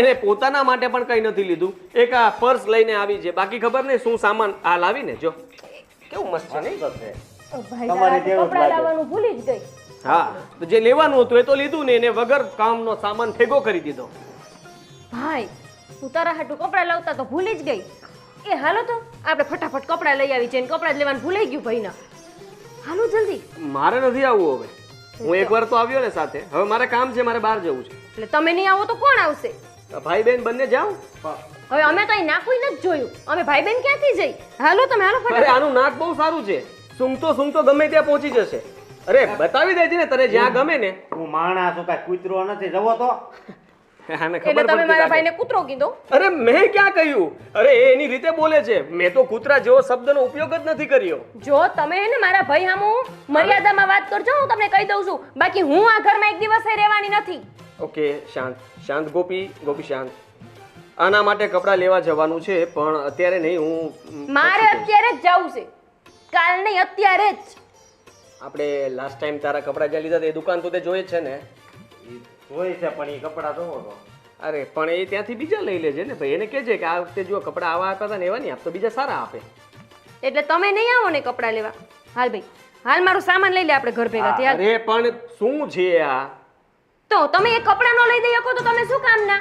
એને પોતાના માટે પણ કંઈ નથી લીધું. એક આ પર્સ લઈને આવી છે. બાકી ખબર નહીં શું સામાન આ લાવીને જો. કેવું મસ્ત છે નહીં ભાઈ તમારી જેવું જ કપડા લાગે. લાવવાનું ભૂલી જ ગઈ. હા જે લેવાનું હતું એ તો લીધું ને એને વગર કામનો સામાન ભેગો કરી દીધો. ભાઈ તું તારા હાટુ કપડા લાવતા તો ભૂલી જ ગઈ. એ હાલો તો આપણે ફટાફટ કપડા લઈ આવી જઈને કપડા જ લેવાનું ભૂલાઈ ગયું ભાઈના. હાલો જલ્દી. મારે નથી આવવું હવે. હું એકવાર તો આવ્યો ને સાથે. હવે મારે કામ છે મારે બહાર જવું છે. એટલે તમે નહીં આવો તો કોણ આવશે? ભાઈ બેન બંને જાઓ. હવે અમે તો અહીં નાખું નથી જોયું. અમે ભાઈ બેન ક્યાંથી જઈ? હાલો તમે હાલો અરે આનું નાક બહુ સારું છે. સૂંઘતો સૂંઘતો ગમે ત્યાં પહોંચી જશે. અરે બતાવી દેજે ને તને જ્યાં ગમે ને. હું માણસ છું કાંઈ કૂતરો નથી. જવો તો. એટલે તમે મારા ભાઈને કૂતરો કીધો? અરે મેં ક્યાં કહ્યું? અરે એ એની રીતે બોલે છે. મેં તો કૂતરા જેવો શબ્દનો ઉપયોગ જ નથી કર્યો. જો તમે હે ને મારા ભાઈ હામું મર્યાદામાં વાત કરજો હું તમને કહી દઉં છું. બાકી હું આ ઘરમાં એક દિવસે રહેવાની નથી. ઓકે શાંત. શાંત ગોપી ગોપી શાંત. આના માટે કપડાં લેવા જવાનું છે પણ અત્યારે નહીં હું મારે અત્યારે જ જવું છે. કાલ નહીં અત્યારે જ. આપણે લાસ્ટ ટાઈમ તારા કપડાં જ્યાં લીધા હતા એ દુકાન તો તે જોઈ છે ને. જોઈએ છે પણ એ કપડાં જોવો તો. અરે પણ એ ત્યાંથી બીજા લઈ લેજે ને ભાઈ. એને કહેજે કે આ વખતે જો કપડાં આવા આપ્યા હતા ને એવા નહીં આપતો બીજા સારા આપે. એટલે તમે નહીં આવો ને કપડાં લેવા. હાલ ભાઈ હાલ મારો સામાન લઈ લે આપણે ઘર ભેગા અરે પણ શું છે આ? તો તમે એ કપડાં નો લઈ દઈ શકો તો તમે શું કામ ના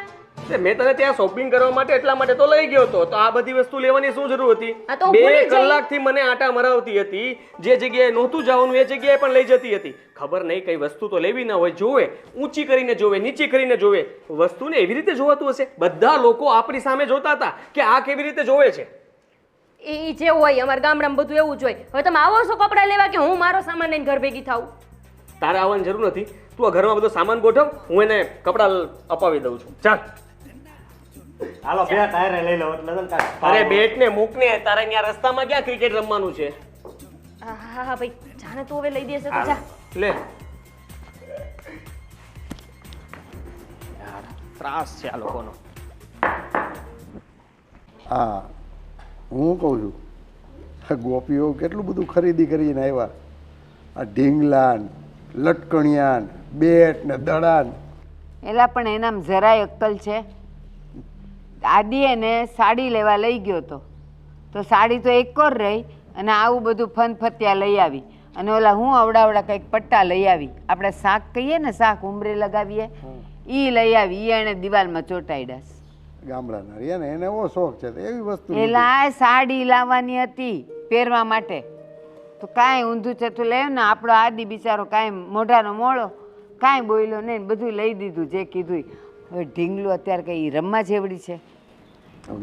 મેં તને ત્યાં શોપિંગ કરવા માટે એટલા માટે તો લઈ ગયો હતો. તો આ બધી વસ્તુ લેવાની શું જરૂર હતી? બે. કલાકથી મને આટા મરાવતી હતી. જે જગ્યાએ નહોતું જવાનું એ જગ્યાએ પણ લઈ જતી હતી. ખબર નહીં કઈ વસ્તુ તો લેવી ના હોય જોવે ઊંચી કરીને જોવે નીચી કરીને જોવે વસ્તુને એવી રીતે જોવાતું હશે? બધા લોકો આપણી સામે જોતા હતા કે આ કેવી રીતે જોવે છે. એ જે હોય અમારા ગામડામાં બધું એવું જ હોય. હવે તમે આવો છો કપડાં લેવા કે હું મારો સામાન લઈને ઘર ભેગી થાઉં? તારે આવવાની જરૂર નથી. તું આ ઘરમાં બધો સામાન ગોઠવ હું એને કપડાં અપાવી દઉં છું. ચાલ. હાલો બે ટાયર લઈ લો એટલે છે અરે બેટ ને મૂક ને તારે અહીંયા રસ્તામાં ક્યાં ક્રિકેટ રમવાનું છે? હા હા હા ભાઈ જાને તું હવે લઈ દેશે તો જા. લે. યાર ત્રાસ છે આ લોકોનો. હા હું કહું છું ગોપીઓ કેટલું બધું ખરીદી કરીને આવ્યા. આ ઢીંગલાન લટકણિયાન બેટ ને દડાન. એલા પણ એનામ જરાય અક્કલ છે. આદિ એને સાડી લેવા લઈ ગયો તો. તો સાડી તો એક જ રહી અને આવું બધું ફન ફત્યા લઈ આવી. અને ઓલા હું અવડાવડા કંઈક પટ્ટા લઈ આવી. આપણે શાક કહીએ ને શાક ઉમરે લગાવીએ. એ લઈ આવી એને દિવાલમાં ચોંટાડ્યા ગામડાના રહ્યા ને એને એવો શોખ છે એવી વસ્તુ. એલા આ સાડી લાવવાની હતી પહેરવા માટે. તો કાંઈ ઊંધું ચતું લેવું ને આપણો આદિ બિચારો કાંઈ મોઢાનો મોળો. કાંઈ બોલ્યો નહીં બધું લઈ દીધું જે કીધું. હવે ઢીંગલું અત્યારે કંઈ રમવા જેવડી છે.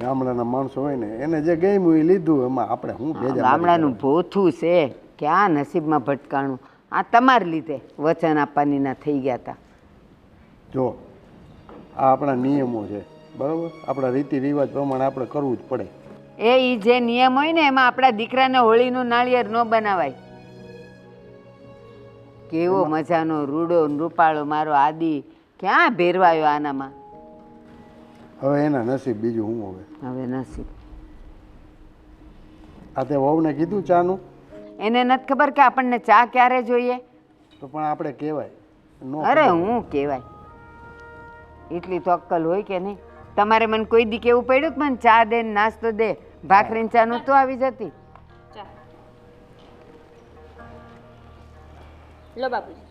ગામડાના માણસો હોય ને એને જે ગમ્યું એ લીધું એમાં આપણે ભેજા ગામડાનું ભોથું છે ક્યાં નસીબમાં ભટકાણું? આ તમારે લીધે વચન આપવાની ના થઈ ગયા હતા જો આ આપણા નિયમો છે બરાબર? આપણા રીતિ રિવાજ પ્રમાણે આપણે કરવું જ પડે. એ ઈ જે નિયમ હોય ને એમાં આપણા દીકરાને હોળીનું નાળિયેર ન બનાવાય. કેવો મજાનો રૂડો રૂપાળો મારો આદિ ક્યાં ભેરવાયો આનામાં? હવે એના નસીબ બીજું શું હવે? હવે નસીબ. આ તે વહુને કીધું ચાનું? એને નથી ખબર કે આપણને ચા ક્યારે જોઈએ? તો પણ આપણે કહેવાય. અરે હું કહેવાય? એટલી તો અક્કલ હોય કે નહીં? તમારે મને કોઈ દી કેવું પડ્યું કે મને ચા દે નાસ્તો દે? ભાખરીને ચા તો આવી જતી? લો બાપુજી.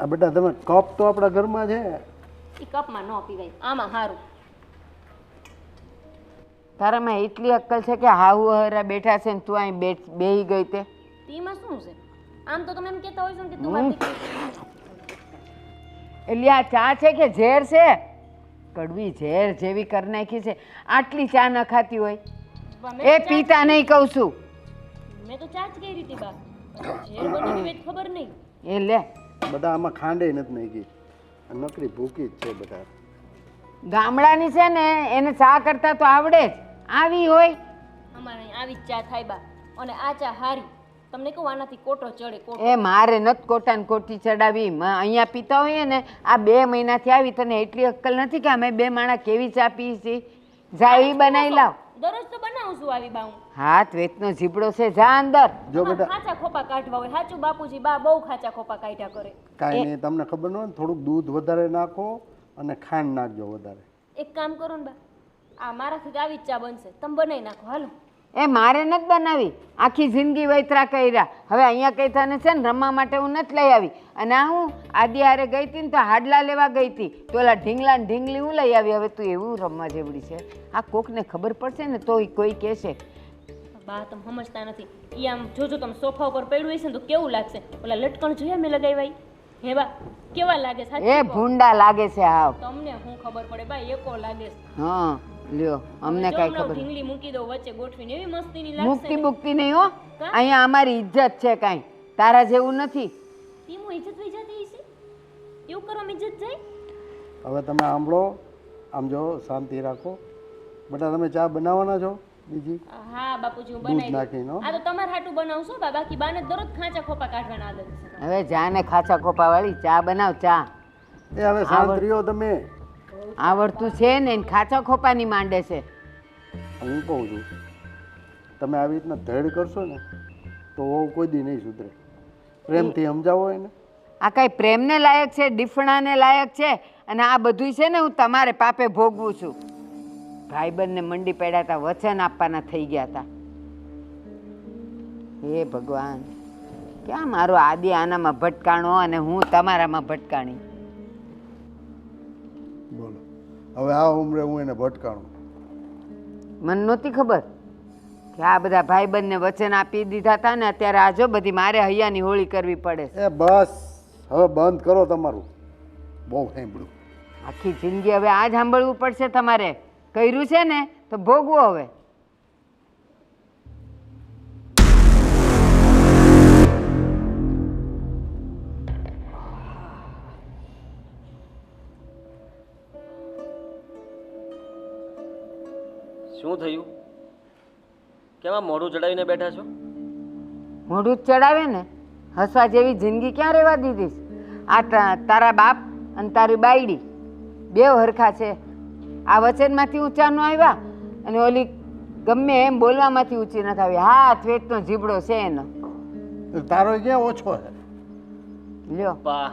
આ બેટા તમે કપ તો આપણા ઘરમાં છે. એ કપમાં ન પીવાય. આમાં સારું તારામાં એટલી અક્કલ છે કે હાહુ હરા બેઠા છે ને તું અહીં બેઠ બેહી ગઈ તે. તેમાં શું છે? આમ તો તમે એમ કહેતા હોય છો ને કે તું મારી દીકરી એટલે આ ચા છે કે ઝેર છે? કડવી ઝેર જેવી કરી નાખી છે. આટલી ચા ન ખાતી હોય. એ પીતા નહીં કહું છું. મેં તો ચા જ કરી હતી બા. ઝેર બની ખબર નહીં. એ લે. બધા આમાં ખાંડે નથી નાખી. નોકરી નકરી ભૂકી જ છે બધા. ગામડાની છે ને એને ચા કરતા તો આવડે જ. આવી હોય. અમારે અહીં આવી જ ચા થાય બા. અને આ ચા હારી. તમને કહું આનાથી કોટો ચડે કોટો. એ મારે નથી કોટાને કોટી ચડાવી. મ- અહીંયા પીતા હોઈએ ને આ બે મહિનાથી આવી તને એટલી અક્કલ નથી કે અમે બે માણા કેવી ચા પીએ છીએ? જા એ બનાવી લાવ. દરરોજ તો બનાવું છું આવી બા હાથ વેતનો જીબડો છે જા અંદર. જો બેટા ખાચા ખોપા કાઢવા હોય સાચું બાપુજી બા બહુ ખાચા ખોપા કાઢ્યા કરે. કાંઈ નહીં તમને ખબર ન હોય ને થોડુંક દૂધ વધારે નાખો અને ખાંડ નાખજો વધારે. એક કામ કરો ને બા આ મારાથી જ આવી જ ચા બનશે તમે બનાવી નાખો હાલો. એ મારે નથી બનાવી. આખી જિંદગી વૈતરા કર્યા. હવે અહીંયા કંઈ તને છે ને રમવા માટે હું નથી લઈ આવી. અને આ હું આદિ હારે ગઈ હતી ને તો હાડલા લેવા ગઈ હતી. તો ઓલા ઢીંગલા ને ઢીંગલી હું લઈ આવી. હવે તું એવું રમવા જેવડી છે. આ કોકને ખબર પડશે ને તો કોઈ કહેશે. બા તમે સમજતા નથી. એ આમ જોજો તમે સોફા ઉપર પડ્યું હશે ને તો કેવું લાગશે? ઓલા લટકણ જોયા મેં લગાવી ભાઈ હે બા કેવા લાગે છે? એ ભૂંડા લાગે છે હા તમને શું ખબર પડે બા એકો લાગે છે. હા. લ્યો અમને કાંઈ ખબર ઢીંગલી મૂકી દો વચ્ચે ગોઠવીને એવી મસ્તીની મુક્તિ લાગશે મુક્તિ નહીં. હો. અહીંયા અમારી ઇજ્જત છે કાંઈ. તારા જેવું નથી. તીમો ઇજ્જત વઈ જતી છે એવું કરો ઇજ્જત જાય? હવે તમે આંબળો આમ જો શાંતિ રાખો. બેટા તમે ચા બનાવવાના છો બીજી? હા બાપુજી હું બનાવી નાખીને, હો. આ તો તમારે હાટું બનાવશો બા બાકી બાને દરરોજ ખાંચા ખોપા કાઢવાના આદત છે. હવે જાને ખાચા ખોપા વાળી ચા બનાવ ચા. એ હવે શાંત રહ્યો તમે. આવડતું છે ને એને ખાચા ખોપાની માંડે છે. હું કહું છું તમે આવી રીતના ધડ કરશો ને તો વહુ કોઈ દી નહીં સુધરે. પ્રેમથી સમજાવો એને. આ કાંઈ પ્રેમને લાયક છે ડીફણાને લાયક છે અને આ બધું છે ને હું તમારે પાપે ભોગવું છું. ભાઈબંધને મંડી પડ્યા હતા વચન આપવાના થઈ ગયા હતા હે ભગવાન ક્યાં મારો આદિ આનામાં ભટકાણો અને હું તમારામાં ભટકાણી? બોલો. હવે આ ઉંમરે હું એને ભટકાણું. મને નહોતી ખબર કે આ બધા ભાઈબંધને વચન આપી દીધા હતા ને અત્યારે આજો બધી મારે હૈયાની હોળી કરવી પડે છે. એ બસ હવે બંધ કરો તમારું. બહુ સાંભળ્યું. આખી જિંદગી હવે આ જ સાંભળવું પડશે તમારે. કર્યું છે ને તો ભોગવો હવે. શું થયું? કેવા મોઢું ચડાવીને બેઠા છો? મોઢું જ ચડાવે ને? હસવા જેવી જિંદગી ક્યાં રહેવા દીધી આ તા- તારા બાપ અને તારી બાયડી બે હરખા છે. આ વચનમાંથી ઊંચા ન આવ્યા અને ઓલી ગમે એમ બોલવામાંથી ઊંચી નથી આવી. હા વેચનો જીબડો છે એનો. તારો ક્યાં ઓછો છે? લ્યો. પા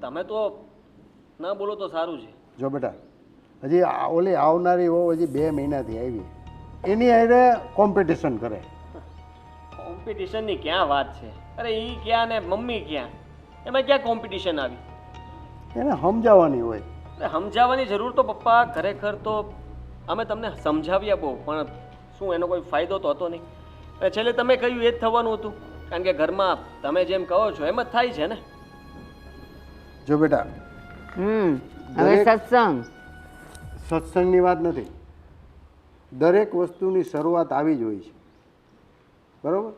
તમે તો ના બોલો તો સારું છે. જો બેટા હજી ઓલી આવનારી વહુ હજી બે મહિનાથી આવી. એની હારે કોમ્પિટિશન કરે. કોમ્પિટિશનની ક્યાં વાત છે? અરે એ ક્યાં ને મમ્મી ક્યાં? એમાં ક્યાં કોમ્પિટિશન આવી? એને સમજાવવાની હોય. અરે સમજાવવાની જરૂર તો પપ્પા ખરેખર તો અમે તમને સમજાવ્યા બહુ પણ શું એનો કોઈ ફાયદો તો હતો નહીં. અને છેલ્લે તમે કહ્યું એ જ થવાનું હતું. કારણ કે ઘરમાં તમે જેમ કહો છો એમ જ થાય છે ને. જો બેટા હમ હવે સત્સંગ. સત્સંગની વાત નથી. દરેક વસ્તુની શરૂઆત આવી જ હોય છે. બરાબર?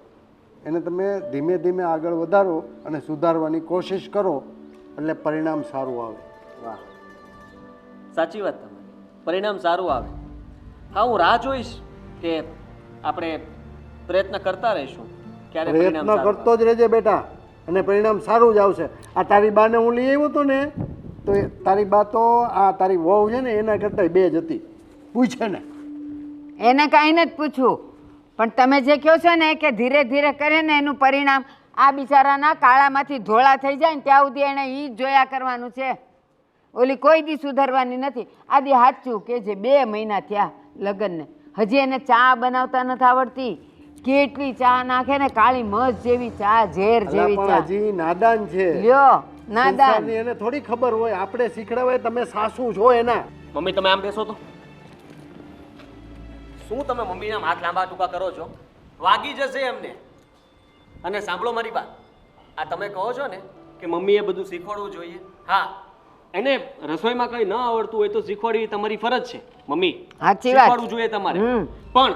એને તમે ધીમે ધીમે આગળ વધારો અને સુધારવાની કોશિશ કરો એટલે પરિણામ સારું આવે. વાહ. સાચી વાત તમારી. પરિણામ સારું આવે. હા હું રાહ જોઈશ કે આપણે પ્રયત્ન કરતા રહીશું. ક્યારે પ્રયત્ન કરતો જ રહેજે બેટા અને પરિણામ સારું જ આવશે. આ તારી બાને હું લઈ આવ્યો હતો ને તો એ તારી બા તો આ તારી વહુ છે ને એના કરતાં બે જ હતી. પૂછે ને. એને કાંઈ નથી પૂછવું. પણ તમે જે કહો છો ને કે ધીરે ધીરે કરે ને એનું પરિણામ આ બિચારાના કાળામાંથી ધોળા થઈ જાય ને ત્યાં સુધી એણે એ જ જોયા કરવાનું છે. ઓલી કોઈ દી સુધારવાની નથી. આદિ સાચું કે જે બે મહિના થયા લગ્નને. હજી એને ચા બનાવતા નથી આવડતી. કેટલી ચા નાખે ને કાળી મસ જેવી ચા ઝેર જેવી ચા. હજી નાદાન છે. લ્યો. નાદાન એને થોડી ખબર હોય આપણે શીખડાવે તમે સાસુ છો એના. મમ્મી તમે આમ બેસો તો. શું તમે મમ્મીના હાથ લાંબા ટૂંકા કરો છો? વાગી જશે એમને. અને સાંભળો મારી વાત. આ તમે કહો છો ને કે મમ્મીએ બધું શીખવાડવું જોઈએ. હા એને રસોઈમાં કંઈ ન આવડતું હોય તો શીખવાડવી તમારી ફરજ છે. મમ્મી શીખવાડવું જોઈએ તમારે. પણ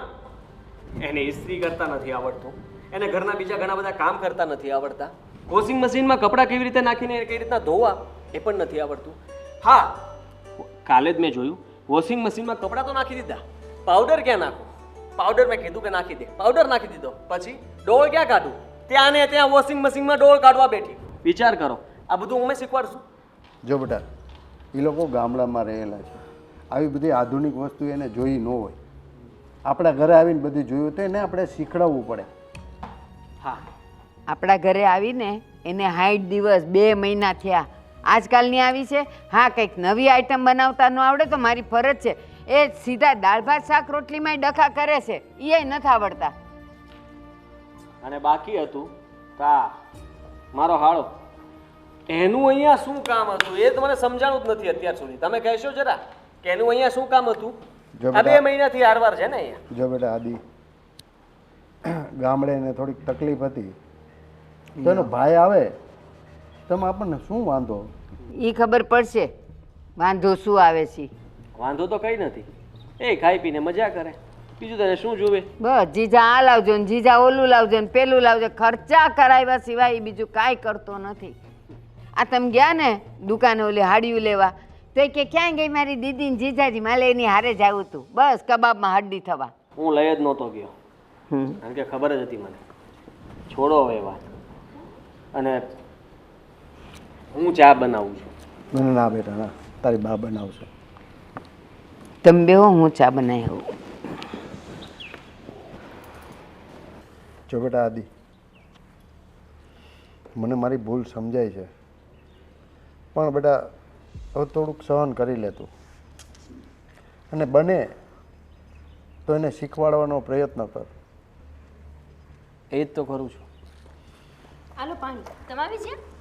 એને ઇસ્ત્રી કરતા નથી આવડતું. એને ઘરના બીજા ઘણા બધા કામ કરતા નથી આવડતા. વોશિંગ મશીનમાં કપડાં કેવી રીતે નાખીને કઈ રીતના ધોવા એ પણ નથી આવડતું. હા કાલે જ મેં જોયું. વોશિંગ મશીનમાં કપડાં તો નાખી દીધા. પાવડર ક્યાં નાખું? પાવડર મેં કીધું કે નાખી દે. પાવડર નાખી દીધો. પછી ડોળ ક્યાં કાઢું? ત્યાં ને ત્યાં વોશિંગ મશીનમાં ડોળ કાઢવા બેઠી. વિચાર કરો. આ બધું અમે શીખવાડશું. જો બેટા એ લોકો ગામડામાં રહેલા છે. આવી બધી આધુનિક વસ્તુ એને જોઈ ન હોય. આપણા ઘરે આવીને બધી જોયું તો એને આપણે શીખડાવવું પડે. હા. આપણા ઘરે આવીને એને સાઠ દિવસ બે મહિના થયા. આજકાલની આવી છે. હા કંઈક નવી આઈટમ બનાવતા ન આવડે તો મારી ફરજ છે. એ સીધા દાળ ભાત શાક રોટલીમાંય ડખા કરે છે. એ નથી આવડતા. અને બાકી હતું કા મારો હાળો. એનું અહીંયા શું કામ હતું? એ તમને મને સમજાણું જ નથી અત્યાર સુધી. તમે કહેશો જરા કે એનું અહીંયા શું કામ હતું? આ બે મહિનાથી હારવાર છે ને અહીંયા. જો બેટા આદિ ગામડે એને થોડીક તકલીફ હતી. તો એનો ભાઈ આવે તમે આપણને શું વાંધો? એ ખબર પડશે. વાંધો શું આવે છે? વાંધો તો કઈ નથી. એ ખાઈ પીને મજા કરે. બીજું તને શું જોવે? બસ જીજા આ લાવજો ને જીજા ઓલું લાવજો ને પેલું લાવજો. ખર્ચા કરાવ્યા સિવાય બીજું કાંઈ કરતો નથી. આ તમે ગયા ને દુકાને ઓલી હાડિયું લેવા? તો કે ક્યાં ગઈ મારી દીદી ને જીજાજી? માલે એની હારે જ આવ્યું હતું બસ કબાબમાં હડ્ડી થવા. હું લઈ જ નહોતો ગયો. કારણ કે ખબર જ હતી મને. છોડો હવે વાત. અને હું ચા બનાવું છું. મને ના બેટા ના તારી બા બનાવશે. તમે બેહો હું ચા બનાવી આવું. જો બેટા આદિ મને મારી ભૂલ સમજાય છે. પણ બેટા હવે થોડુંક સહન કરી લેતું અને બને તો એને શીખવાડવાનો પ્રયત્ન કર. એ જ તો કરું છું. આલો પાણી. તમે આવી છે?